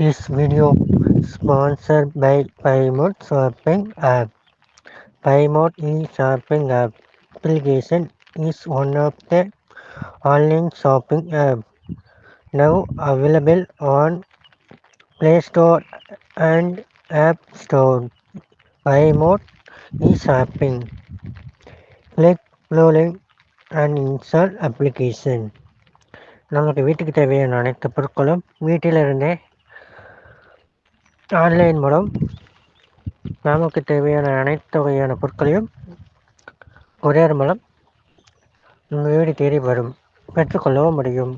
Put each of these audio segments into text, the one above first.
This video sponsored by Paymode Shopping app. Paymode e-shopping application is one of the online shopping app now available on Play Store and App Store. Paymode e-shopping. Click Blue link and install application. நமக்கு வீட்டுக்கு தேவையான அனைத்து பொருட்களும் வீட்டிலிருந்தே online மூலம் நமக்கு தேவையான அனைத்து வகையான பொருட்களையும் கொரியர் மூலம் உங்கள் வீடு தேடி வரும் பெற்றுக்கொள்ளவும் முடியும்.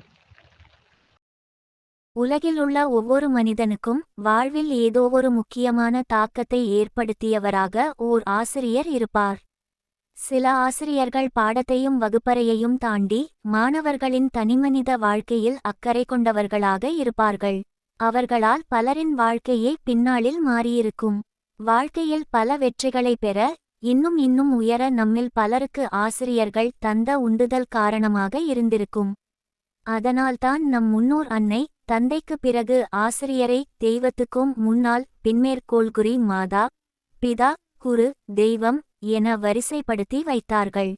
உலகில் உள்ள ஒவ்வொரு மனிதனுக்கும் வாழ்வில் ஏதோ ஒரு முக்கியமான தாக்கத்தை ஏற்படுத்தியவராக ஓர் ஆசிரியர் இருப்பார். சில ஆசிரியர்கள் பாடத்தையும் வகுப்பறையையும் தாண்டி மாணவர்களின் தனிமனித வாழ்க்கையில் அக்கறை கொண்டவர்களாக இருப்பார்கள். அவர்களால் பலரின் வாழ்க்கையே பின்னாளில் மாறியிருக்கும். வாழ்க்கையில் பல வெற்றிகளை பெற இன்னும் இன்னும் உயர நம்மில் பலருக்கு ஆசிரியர்கள் தந்த உந்துதல் காரணமாக இருந்திருக்கும். அதனால்தான் நம் முன்னோர் அன்னை தந்தைக்கு பிறகு ஆசிரியரை தெய்வத்துக்கும் முன்னால் பின்மேற்கோள்குறி மாதா பிதா குரு தெய்வம் என வரிசைப்படுத்தி வைத்தார்கள்.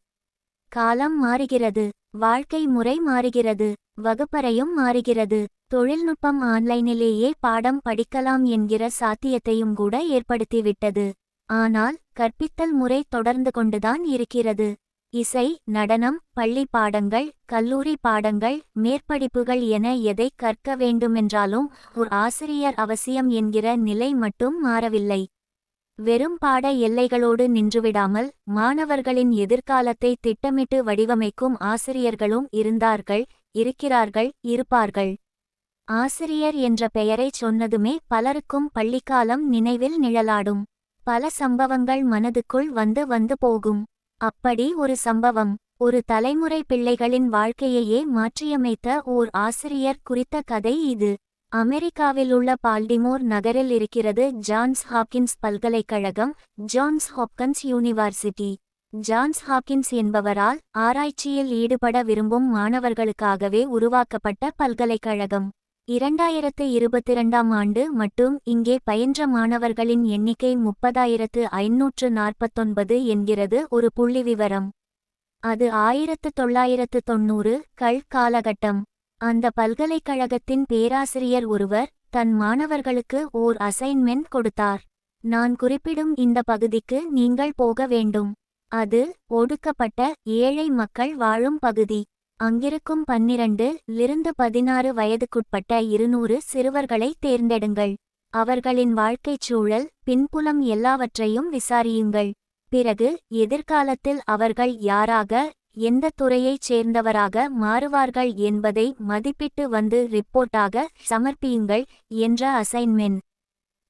காலம் மாறுகிறது. வாழ்க்கை முறை மாறுகிறது வகுப்பறையும் மாறுகிறது. தொழில்நுட்பம் ஆன்லைனிலேயே பாடம் படிக்கலாம் என்கிற சாத்தியத்தையும் கூட ஏற்படுத்திவிட்டது. ஆனால் கற்பித்தல் முறை தொடர்ந்து கொண்டுதான் இருக்கிறது. இசை நடனம் பள்ளி பாடங்கள் கல்லூரி பாடங்கள் மேற்படிப்புகள் என எதை கற்க வேண்டுமென்றாலும் ஒரு ஆசிரியர் அவசியம் என்கிற நிலை மட்டும் மாறவில்லை. வெறும் பாட எல்லைகளோடு நின்றுவிடாமல் மாணவர்களின் எதிர்காலத்தை திட்டமிட்டு வடிவமைக்கும் ஆசிரியர்களும் இருந்தார்கள் இருக்கிறார்கள் இருப்பார்கள். ஆசிரியர் என்ற பெயரைச் சொன்னதுமே பலருக்கும் பள்ளிக்காலம் நினைவில் நிழலாடும். பல சம்பவங்கள் மனதுக்குள் வந்து வந்து போகும். அப்படி ஒரு சம்பவம் ஒரு தலைமுறை பிள்ளைகளின் வாழ்க்கையையே மாற்றியமைத்த ஓர் ஆசிரியர் குறித்த கதை இது. அமெரிக்காவில் உள்ள பால்டிமோர் நகரில் இருக்கிறது ஜான்ஸ் ஹாக்கின்ஸ் பல்கலைக்கழகம் Johns Hopkins university. Johns Hawkins என்பவரால் ஆராய்ச்சியில் ஈடுபட விரும்பும் மாணவர்களுக்காகவே உருவாக்கப்பட்ட பல்கலைக்கழகம். இரண்டாயிரத்து இருபத்திரண்டாம் ஆண்டு மட்டும் இங்கே பயின்ற மாணவர்களின் எண்ணிக்கை முப்பதாயிரத்து ஐநூற்று நாற்பத்தொன்பது என்கிறது ஒரு புள்ளிவிவரம். அது ஆயிரத்து தொள்ளாயிரத்து தொன்னூறு கள் காலகட்டம். அந்த பல்கலைக்கழகத்தின் பேராசிரியர் ஒருவர் தன் மாணவர்களுக்கு ஓர் அசைன்மெண்ட் கொடுத்தார். நான் குறிப்பிடும் இந்த பகுதிக்கு நீங்கள் போக வேண்டும். அது ஒடுக்கப்பட்ட ஏழை மக்கள் வாழும் பகுதி. அங்கிருக்கும் பன்னிரண்டு லிருந்து பதினாறு வயதுக்குட்பட்ட இருநூறு சிறுவர்களை தேர்ந்தெடுங்கள். அவர்களின் வாழ்க்கைச் சூழல் பின்புலம் எல்லாவற்றையும் விசாரியுங்கள். பிறகு எதிர்காலத்தில் அவர்கள் யாராக எந்த துறையைச் சேர்ந்தவராக மாறுவார்கள் என்பதை மதிப்பிட்டு வந்து ரிப்போர்ட்டாக சமர்ப்பியுங்கள் என்ற அசைன்மெண்ட்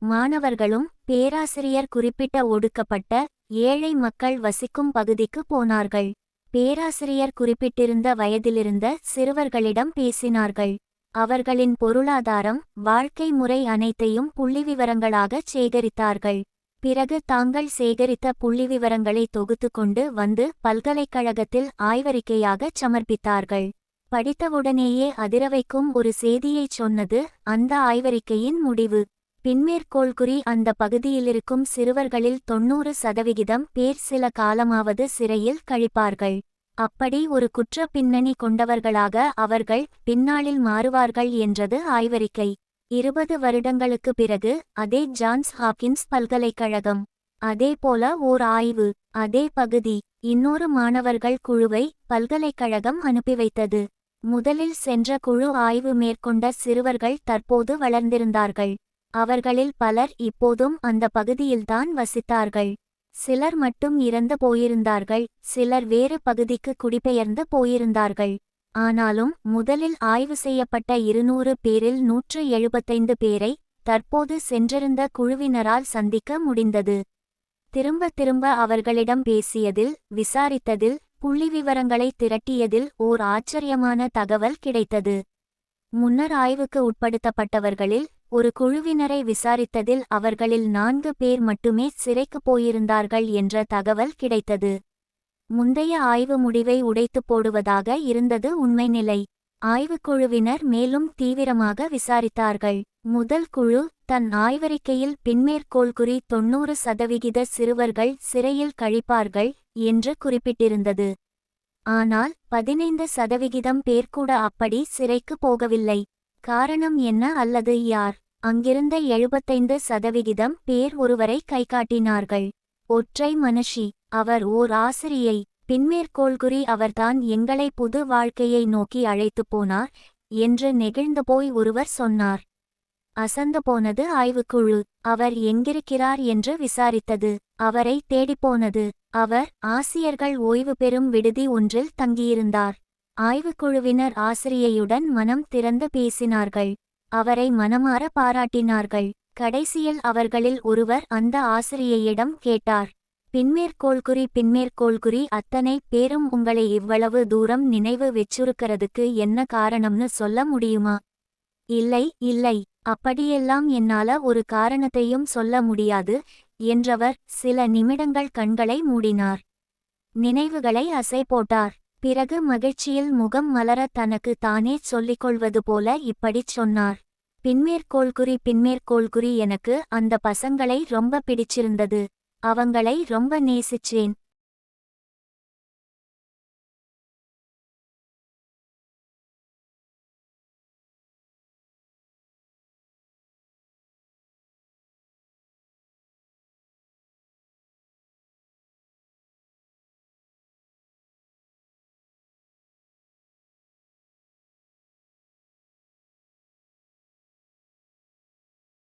மாணவர்களும் பேராசிரியர் குறிப்பிட்ட ஒடுக்கப்பட்ட ஏழை மக்கள் வசிக்கும் பகுதிக்கு போனார்கள். பேராசிரியர் குறிப்பிட்டிருந்த வயதிலிருந்த சிறுவர்களிடம் பேசினார்கள். அவர்களின் பொருளாதாரம் வாழ்க்கை முறை அனைத்தையும் புள்ளிவிவரங்களாகச் சேகரித்தார்கள். பிறகு தாங்கள் சேகரித்த புள்ளிவிவரங்களை தொகுத்து கொண்டு வந்து பல்கலைக்கழகத்தில் ஆய்வறிக்கையாகச் சமர்ப்பித்தார்கள். படித்தவுடனேயே அதிரவைக்கும் ஒரு செய்தியைச் சொன்னது அந்த ஆய்வறிக்கையின் முடிவு. பின்மேற்கோள்குறி அந்த பகுதியிலிருக்கும் சிறுவர்களில் தொன்னூறு சதவிகிதம் பேர் சில காலமாவது சிறையில் கழிப்பார்கள். அப்படி ஒரு குற்ற பின்னணி கொண்டவர்களாக அவர்கள் பின்னாளில் மாறுவார்கள் என்றது ஆய்வறிக்கை. இருபது வருடங்களுக்கு பிறகு அதே ஜான்ஸ் ஹாக்கின்ஸ் பல்கலைக்கழகம். அதே போல ஓர் ஆய்வு அதே பகுதி இன்னொரு மாணவர்கள் குழுவை பல்கலைக்கழகம் அனுப்பி வைத்தது. முதலில் சென்ற குழு ஆய்வு மேற்கொண்ட சிறுவர்கள் தற்போது வளர்ந்திருந்தார்கள். அவர்களில் பலர் இப்போதும் அந்த பகுதியில்தான் வசித்தார்கள். சிலர் மட்டும் இறந்து போயிருந்தார்கள் சிலர் வேறு பகுதிக்கு குடிபெயர்ந்து போயிருந்தார்கள். ஆனாலும் முதலில் ஆய்வு செய்யப்பட்ட இருநூறு பேரில் நூற்று எழுபத்தைந்து பேரை தற்போது சென்றிருந்த குழுவினரால் சந்திக்க முடிந்தது. திரும்ப திரும்ப அவர்களிடம் பேசியதில் விசாரித்ததில் புள்ளிவிவரங்களை திரட்டியதில் ஓர் ஆச்சரியமான தகவல் கிடைத்தது. முன்னர் ஆய்வுக்கு உட்படுத்தப்பட்டவர்களில் ஒரு குழுவினரை விசாரித்ததில் அவர்களில் நான்கு பேர் மட்டுமே சிறைக்கு போயிருந்தார்கள் என்ற தகவல் கிடைத்தது. முந்தைய ஆய்வு முடிவை உடைத்துப் போடுவதாக இருந்தது உண்மை நிலை. ஆய்வுக்குழுவினர் மேலும் தீவிரமாக விசாரித்தார்கள். முதல் குழு தன் ஆய்வறிக்கையில் பின்மேற்கோள் குறி தொண்ணூறு சதவிகித சிறுவர்கள் சிறையில் கழிப்பார்கள் என்று குறிப்பிட்டிருந்தது. ஆனால் பதினைந்து சதவிகிதம் பேர் கூட அப்படி சிறைக்கு போகவில்லை. காரணம் என்ன அல்லது யார்? அங்கிருந்த எழுபத்தைந்து சதவிகிதம் பேர் ஒருவரை கைகாட்டினார்கள். ஒற்றை மனுஷி அவர் ஓர் ஆசிரியை. பின்மேற்கோள்குறி அவர்தான் எங்களை புது வாழ்க்கையை நோக்கி அழைத்துப் போனார் என்று நெகிழ்ந்து போய் ஒருவர் சொன்னார். அசந்து போனது ஆய்வுக்குழு அவர் எங்கிருக்கிறார் என்று விசாரித்தது அவரை தேடிப்போனது அவர் ஆசியர்கள் ஓய்வு பெறும் விடுதி ஒன்றில் தங்கியிருந்தார். ஆய்வுக்குழுவினர் ஆசிரியையுடன் மனம் திறந்து பேசினார்கள். அவரை மனமாற பாராட்டினார்கள். கடைசியில் அவர்களில் ஒருவர் அந்த ஆசிரியையிடம் கேட்டார். பின்மேற்கோள் குறி பின்மேற்கோள் குறி அத்தனை பேரும் உங்களை இவ்வளவு தூரம் நினைவு வெச்சுருக்கிறதுக்கு என்ன காரணம்னு சொல்ல முடியுமா? இல்லை இல்லை. அப்படியெல்லாம் என்னால ஒரு காரணத்தையும் சொல்ல முடியாது என்றவர் சில நிமிடங்கள் கண்களை மூடினார். நினைவுகளை அசை போட்டார். பிறகு மகிழ்ச்சியில் முகம் மலர தனக்கு தானே சொல்லிக் கொள்வது போல இப்படிச் சொன்னார். பின்மேற்கோள் குறி பின்மேற்கோள் குறி எனக்கு அந்த பசங்களை ரொம்ப பிடிச்சிருந்தது. அவங்களை ரொம்ப நேசிச்சேன்.